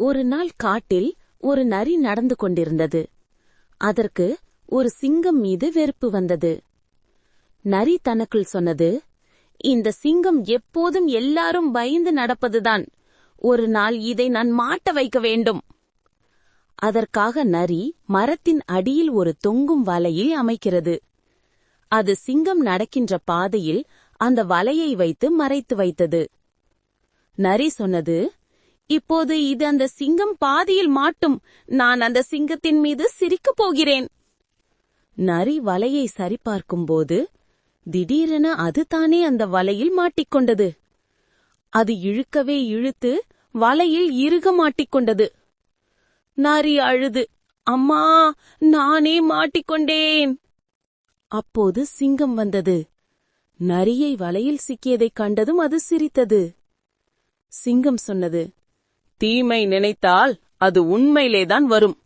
ஒரு நாள் காட்டில் ஒரு நரி நடந்து கொண்டிருந்தது. அதற்கு ஒரு சிங்கம் மீது வெறுப்பு வந்தது. நரி தனக்குள் சொன்னது இந்த சிங்கம் எப்போதும் எல்லாரும் பயந்து நடப்பதுதான். ஒரு நாள் இதை நான் மாட்ட வைக்க வேண்டும். அதற்காக நரி மரத்தின் அடியில் ஒரு தொங்கும் வலையை அமைக்கிறது. அது சிங்கம் நடக்கின்ற பாதையில் அந்த வலையை வைத்து மறைத்து வைத்தது. நரி சொன்னது இப்போது இது அந்த சிங்கம் பாதியில் மாட்டும். நான் அந்த சிங்கத்தின் மீது சிரிக்கப் போகிறேன். நரி வலையை சரிபார்க்கும்போது திடீரென அது தானே அந்த வலையில் மாட்டிக்கொண்டது அது இழுக்கவே இழுத்து வலையில் இறுக மாட்டிக்கொண்டது நரி அழுது அம்மா நானே மாட்டிக்கொண்டேன் அப்போது சிங்கம் வந்தது. நரியை வலையில் சிக்கியதைக் கண்டதும் அது சிரித்தது. சிங்கம் சொன்னது தீமை நினைத்தால் அது உண்மையிலேதான் வரும்.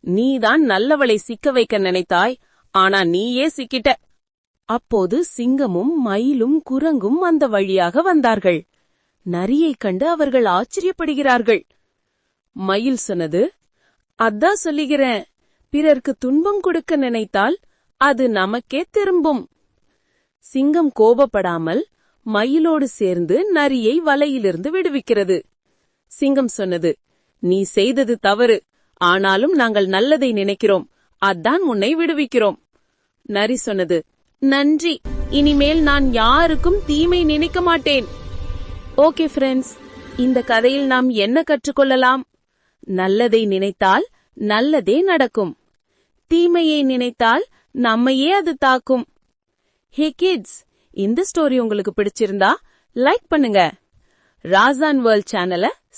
நீதான் நல்லவளை சிக்க வைக்க நினைத்தாய் ஆனா நீயே சிக்கிட்ட. அப்போது சிங்கமும் மயிலும் குரங்கும் அந்த வழியாக வந்தார்கள். நரியைக் கண்டு அவர்கள் ஆச்சரியப்படுகிறார்கள். மயில் சொன்னது அதான் சொல்லுகிறேன் பிறர்க்கு துன்பம் கொடுக்க நினைத்தால் அது நமக்கே திரும்பும். சிங்கம் கோபப்படாமல் மயிலோடு சேர்ந்து நரியை வலையிலிருந்து விடுவிக்கிறது. சிங்கம் சொன்னது நீ செய்தது தவறு ஆனாலும் நாங்கள் நல்லதை நினைக்கிறோம் அதான் உன்னை விடுவிக்கிறோம். நரி சொன்னது நன்றி இனிமேல் நான் யாருக்கும் தீமை நினைக்க மாட்டேன். ஓகே ஃப்ரெண்ட்ஸ் இந்த கதையில் நாம் என்ன கற்றுக்கொள்ளலாம்? நல்லதை நினைத்தால் நல்லதே நடக்கும். தீமையை நினைத்தால் நம்மையே அது தாக்கும். ஹே கிட்ஸ் இந்த ஸ்டோரி உங்களுக்கு பிடிச்சிருந்தா லைக் பண்ணுங்க. ராசான் வேர்ல்ட் சேனலை